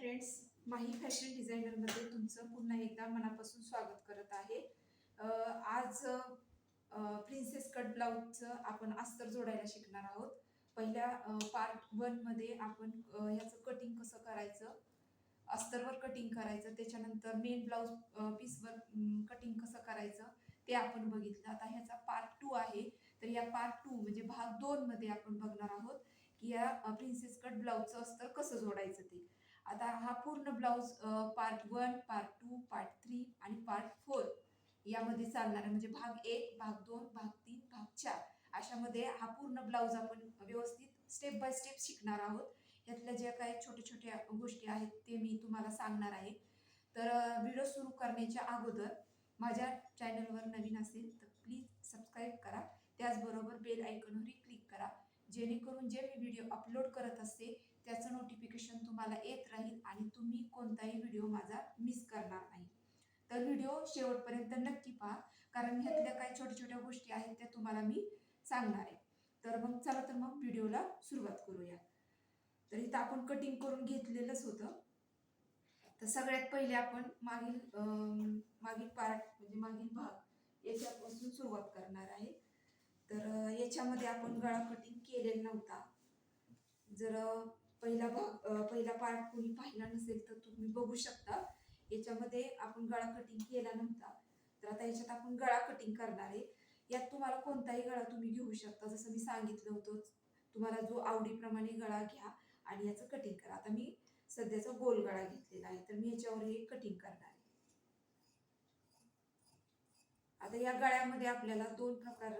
Friends माही fashion डिझायनरमध्ये तुमचं पुन्हा एकदा मनापासून स्वागत करत आहे. आज प्रिन्सेस कट ब्लाऊजचं आपण अस्तर जोडायला शिकणार आहोत. पहिल्या पार्ट वनमध्ये आपण ह्याचं कटिंग कसं करायचं? अस्तरवर कटिंग करायचं. त्याच्यानंतर मेन ब्लाऊज पीसवर कटिंग कसं करायचं? ते आपण बघितलं. आता ह्याचा पार्ट टू आहे. तर या पार्ट टू म्हणजे भाग दोनमध्ये आपण बघणार आहोत की या प्रिन्सेस कट ब्लाऊजचं अस्तर कसं जोडायचं ते. आता हा पूर्ण blouse part one part two part three आणि पार्ट फोर यामध्ये चालणार आहे. म्हणजे भाग एक भाग दोन भाग तीन भाग चार अशामध्ये हा पूर्ण ब्लाऊज आपण व्यवस्थित स्टेप बाय स्टेप शिकणार आहोत. यातल्या ज्या काही छोट्या छोट्या गोष्टी आहेत ते मी तुम्हाला सांगणार आहे. तर व्हिडिओ सुरू करण्याच्या अगोदर माझ्या चॅनलवर नवीन असेल तर प्लीज सबस्क्राईब करा. त्याचबरोबर बेल आयकॉनवरही क्लिक करा. जेणेकरून जे मी व्हिडिओ अपलोड करत असते त्याचं नोटिफिकेशन तुम्हाला येत राहील आणि तुम्ही कोणताही व्हिडिओ माझा मिस करणार नाही. तर व्हिडिओ शेवटपर्यंत नक्की पहा कारण ह्यातल्या काही छोट्या छोट्या गोष्टी आहेत त्या तुम्हाला मी सांगणार आहे. तर मग चला तर मग व्हिडिओला सुरुवात करूया. तर इथं आपण कटिंग करून घेतलेलंच होतं. तर सगळ्यात पहिले आपण मागील मागील पार्ट म्हणजे मागील भाग याच्यापासून सुरुवात करणार आहे. तर याच्यामध्ये आपण गळा कटिंग केलेला नव्हता. जर पहिला भाग पहिला पार्ट कोणी पाहिला नसेल तर तुम्ही बघू शकता. याच्यामध्ये आपण गळा कटिंग केला नव्हता. तर आता याच्यात आपण गळा कटिंग करणार आहे. यात तुम्हाला कोणताही गळा तुम्ही घेऊ शकता. जसं मी सांगितलं होतं तुम्हाला जो आवडीप्रमाणे गळा घ्या आणि याचं कटिंग करा. आता मी सध्याचा गोल गळा घेतलेला आहे. तर मी याच्यावर हे कटिंग करणार आहे. आता या गळ्यामध्ये आपल्याला दोन प्रकार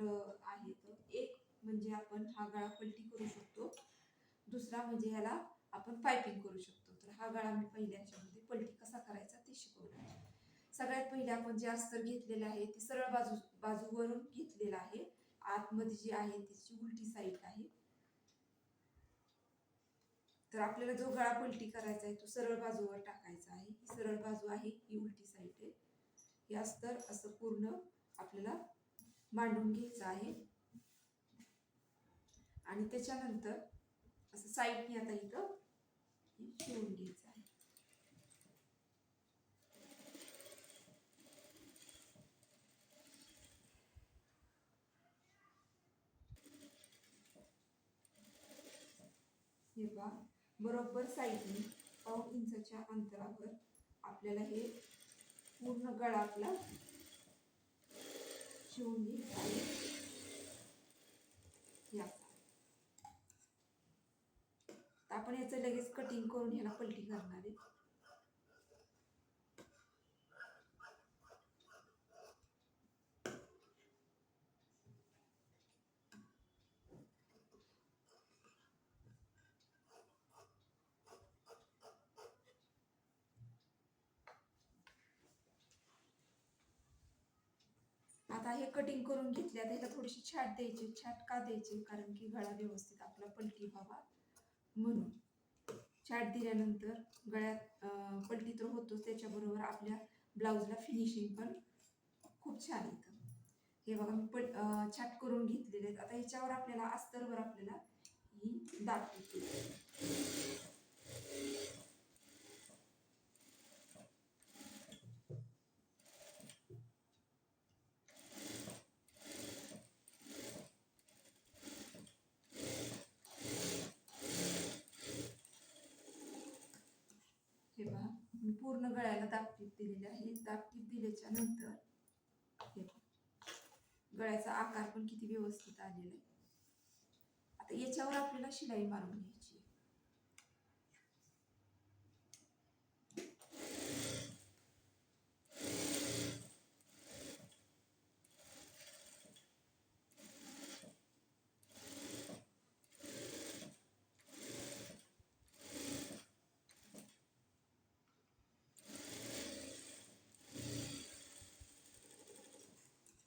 आहेत. एक म्हणजे आपण हा गळा पलटी करू शकतो. दुसरा म्हणजे ह्याला आपण पायपिंग करू शकतो. तर हा गळा मी पहिल्या याच्यामध्ये पलटी कसा करायचा ते शिकवणार आहे सगळ्यात पहिले आपण जे अस्तर घेतलेलं आहे ते सरळ बाजू बाजूवरून घेतलेलं आहे. आतमध्ये जी आहे त्याची उलटी साईड आहे. तर आपल्याला जो गळा पलटी करायचा आहे तो सरळ बाजूवर टाकायचा आहे. ही सरळ बाजू आहे ही उलटी साईड आहे. हे अस्तर असं पूर्ण आपल्याला मांडून घ्यायचं आहे. आणि त्याच्यानंतर असं साईडने आता इथं शिवून घ्यायचं आहे. हे बरोबर साईडने पाव इंचाच्या अंतरावर आपल्याला हे पूर्ण गळा आपला शिवून घ्यायचं आहे हे असा. तर आपण याचं लगेच कटिंग करून ह्याला पलटी करणार आहे. आता हे कटिंग करून घेतल्या त्याला थोडीशी छाट द्यायची छाट का द्यायची? कारण की गळा व्यवस्थित आपला पलटी व्हावा. म्हणून. छाट दिल्यानंतर गळ्यात अं, पलटी तर होतोच त्याच्याबरोबर आपल्या ब्लाऊजला फिनिशिंग पण खूप छान येतं. हे बघा मी पट छाट करून घेतलेले आहेत. आता ह्याच्यावर आपल्याला अस्तरवर आपल्याला ही दाखवते हे पहा मी पूर्ण गळ्याला दापटीप दिलेली आहे. दापटीप दिल्याच्या नंतर हे गळ्याचा आकार पण किती व्यवस्थित आलेला आहे. आता याच्यावर आपल्याला शिलाई मारून घ्यायची आहे.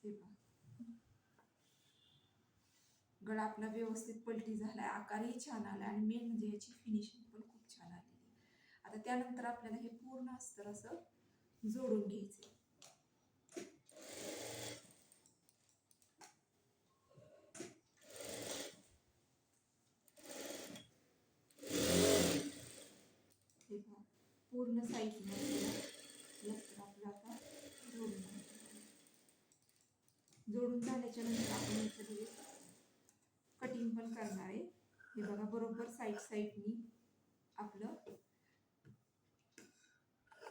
हे पहा गळा आपला व्यवस्थित पलटी झाला आहे आकारही छान आला आणि मेन म्हणजे याची फिनिशिंग पण खूप छान आलेली आहे. आता त्यानंतर आपल्याला हे पूर्ण अस्तर असं जोडून घ्यायचं हे पूर्ण साईडने आपल्याला आता जोडून जोडून झाल्याच्यानंतर कटिंग पण करणार आहे. हे बघा बरोबर साईड साईडनी आपलं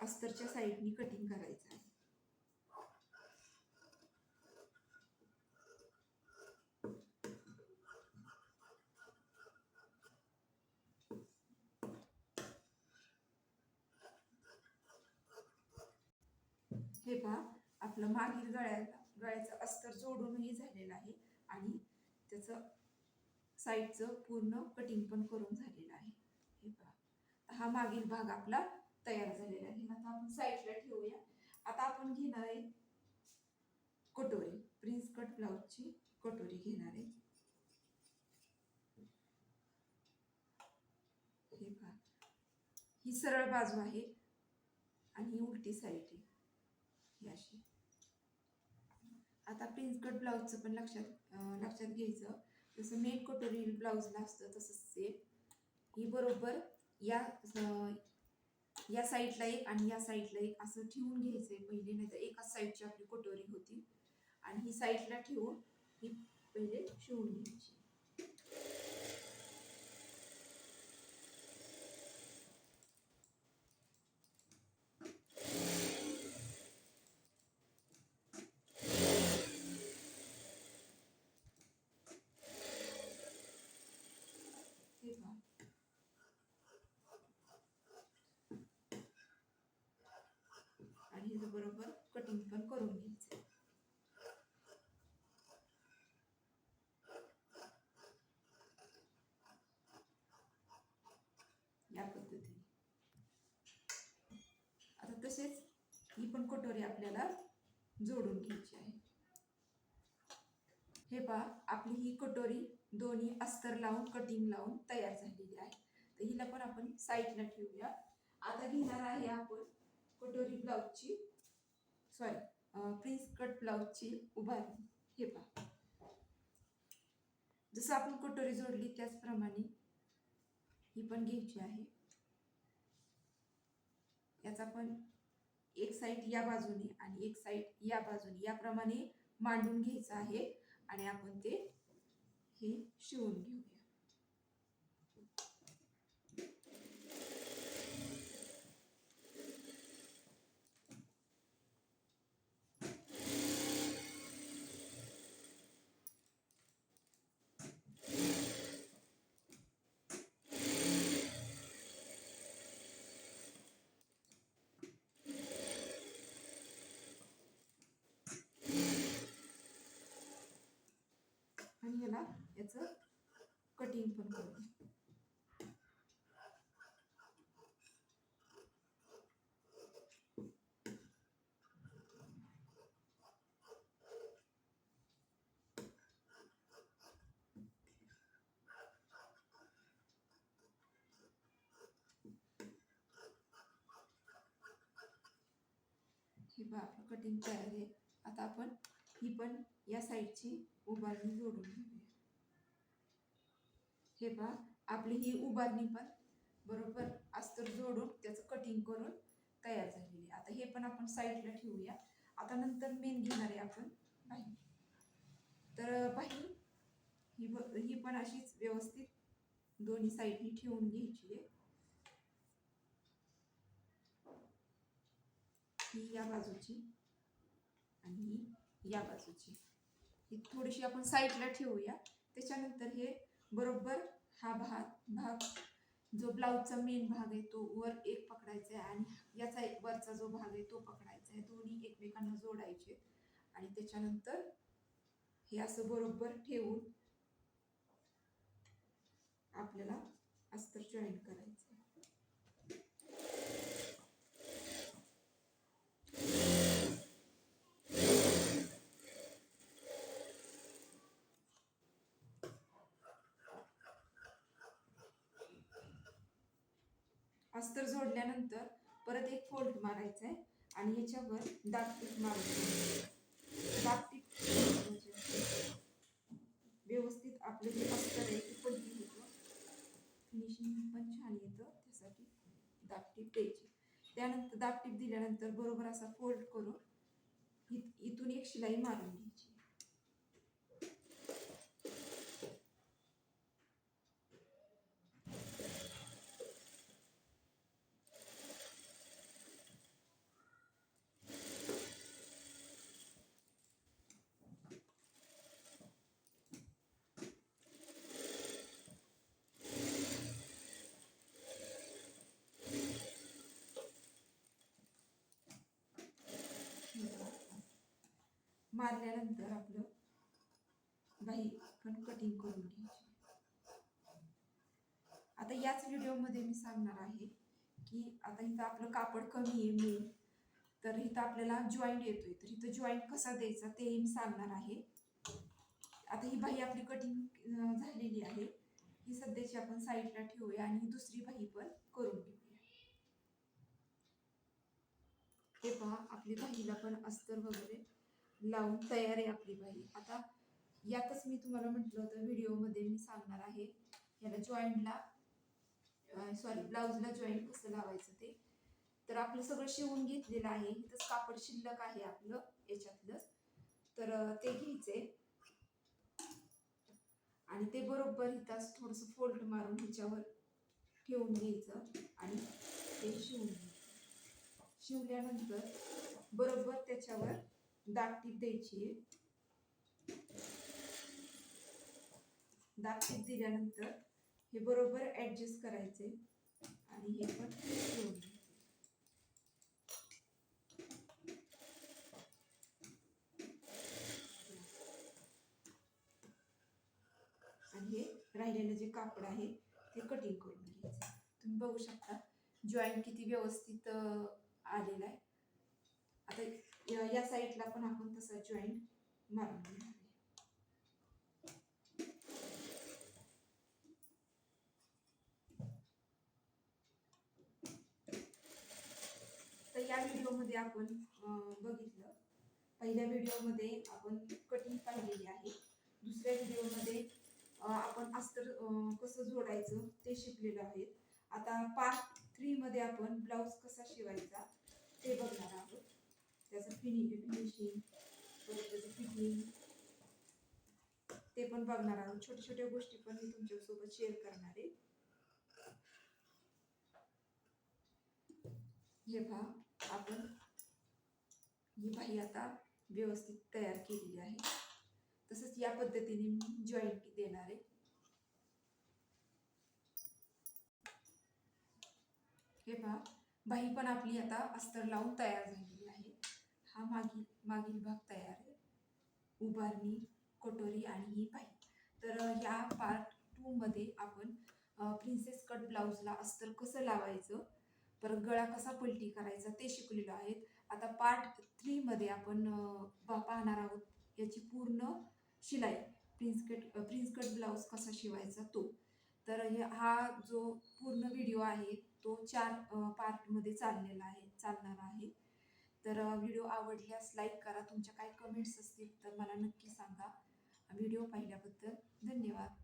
अस्तरच्या साईडनी कटिंग करायचं आहे. हे पहा आपलं मागील गळ्या गळ्याचं अस्तर जोडूनही झालेलं आहे आणि त्याचं साईडचं पूर्ण कटिंग पण करून झालेलं आहे. हे पहा हा मागील भाग आपला तयार झालेला आहे. आता आपण साईडला ठेवूया. आता आपण घेणार आहे कटोरी. प्रिन्स कट ब्लाउजची कटोरी घेणार आहे. हे पहा ही सरळ बाजू आहे आणि ही उलटी साईड आहे. ही अशी. आता प्रिन्स कट ब्लाऊजचं पण लक्षात लक्षात घ्यायचं. जसं मेन कटोरी ब्लाऊजला असतं तसंच सेम ही बरोबर या या साईडला एक आणि या साईडला एक असं ठेवून घ्यायचं आहे पहिले नाही तर एकाच साईडची आपली कटोरी होती. आणि ही साईडला ठेवून ही पहिले शिवून घ्यायची. हे पहा आणि ह्याचं बरोबर कटिंग पण करून घ्यायचं या पद्धतीने आता तसेच ही पण कटोरी आपल्याला जोडून घ्यायची आहे हे पहा आपली ही कटोरी दोन्ही अस्तर लावून कटिंग लावून तयार झालेली आहे. तर हिला पण आपण साईडला ठेवूया. आता घेणार आहे आपण कटोरी ब्लाऊजची. सॉरी प्रिन्स कट ब्लाऊजची उभारणी. हे पहा. जसं आपण कटोरी जोडली त्याचप्रमाणे ही पण घ्यायची आहे. याचा पण एक साईड या बाजूने आणि एक साईड या बाजूने. याप्रमाणे मांडून घ्यायचं आहे आणि आपण ते हे शिवून घेऊया आणि याला याचं कटिंग पण करू हे बा आपलं कटिंग तयार आहे. आता आपण ही पण या साईडची उभारणी जोडून घेऊया. हे पहा आपली ही उभारणी पण बरोबर अस्तर जोडून त्याचं कटिंग करून तयार झालेली आहे. आता हे पण आपण साईडला ठेवूया. आता नंतर मेन घेणार आहे आपण बाही तर बाही ही ब ही पण अशीच व्यवस्थित दोन्ही साईडनी ठेवून घ्यायची आहे. ही या बाजूची आणि ही या बाजूची. ही थोडीशी आपण साईडला ठेवूया. त्याच्यानंतर हे बरोबर हा भाग भाग जो ब्लाऊजचा मेन भाग आहे तो वर एक पकडायचा आहे आणि याचा एक वरचा जो भाग आहे तो पकडायचा आहे. दोन्ही एकमेकांना जोडायचे. आणि त्याच्यानंतर हे असं बरोबर ठेवून आपल्याला अस्तर जॉईन करायचं आहे. अस्तर जोडल्यानंतर परत एक फोल्ड मारायचा आहे आणि याच्यावर दागटीप मारायचं म्हणजे व्यवस्थित आपलं जे अस्तर आहे ते पलटी होतं फिनिशिंग पण छान येतं. त्यासाठी दागटीप द्यायची. त्यानंतर दाबटीप दिल्यानंतर बरोबर असा फोल्ड करून इथून एक शिलाई मारून घ्यायची. मारल्यानंतर आपलं बाई पण कटिंग करून घ्यायची. आता याच व्हिडिओमध्ये मी सांगणार आहे की आता इथं आपलं कापड कमी आहे मेन तर इथं आपल्याला जॉईंट येतोय. तर इथं जॉईंट कसा द्यायचा ते मी सांगणार आहे. आता ही बाही आपली कटिंग झालेली आहे. ही सध्याची आपण साईडला ठेवूया आणि दुसरी बाही पण करून घेऊया. हे पहा आपली बाहीला पण अस्तर वगैरे लावून तयार आहे आपली बाई. आता यातच मी तुम्हाला म्हटलं होतं व्हिडिओमध्ये मी सांगणार आहे. याला जॉईंटला सॉरी ब्लाऊजला जॉईंट कसं लावायचं ते. तर आपलं सगळं शिवून घेतलेलं आहे. इथंच कापड शिल्लक आहे आपलं याच्यातलं. तर ते घ्यायचे आणि ते बरोबर इथं थोडंसं फोल्ड मारून ह्याच्यावर ठेवून घ्यायचं आणि ते शिवून घ्यायचं. शिवल्यानंतर बरोबर त्याच्यावर दागटीप द्यायची. दागटीप दिल्यानंतर हे बरोबर ऍडजस्ट करायचे आणि हे पण आणि हे राहिलेलं जे कापड आहे ते कटिंग करून घ्यायचं. तुम्ही बघू शकता जॉईंट किती व्यवस्थित आलेला आहे. आता या- या साईडला पण आपण तसा जॉईंट मारून तर या व्हिडिओमध्ये आपण बघितलं. पहिल्या व्हिडिओमध्ये आपण कटिंग पाहिलेली आहे. दुसऱ्या व्हिडिओमध्ये आपण अस्तर कसं जोडायचं ते शिकलेलं आहे आता पार्ट थ्रीमध्ये आपण ब्लाऊज कसा शिवायचा ते बघणार आहोत. त्याचं फिनि फिनिशिंग परत त्याचं फिटिंग ते पण बघणार आहोत. छोट्या छोट्या गोष्टी पण मी तुमच्यासोबत शेअर करणार आहे. हे पहा आपण ही बाही आता व्यवस्थित तयार केलेली आहे. तसंच या पद्धतीने मी जॉईंट देणार आहे. हे पहा बाही पण आपली आता अस्तर लावून तयार झालेली हा मागील मागील भाग तयार आहे. उभारणी कटोरी आणि ही बाही तर ह्या या पार्ट टूमध्ये आपण प्रिन्सेस कट ब्लाऊजला अस्तर कसं लावायचं? परत गळा कसा पलटी करायचा? ते शिकलेलो आहेत. आता पार्ट थ्रीमध्ये आपण पा- पाहणार आहोत याची पूर्ण शिलाई. Prince cut prince cut blouse कसा शिवायचा तो. तर हे- हा जो पूर्ण व्हिडिओ आहे तो चार पार्टमध्ये चाललेला आहे चालणार आहे. तर व्हिडिओ आवडल्यास लाईक करा. तुमच्या काय कमेंट्स असतील तर मला नक्की सांगा. व्हिडिओ पाहिल्याबद्दल धन्यवाद.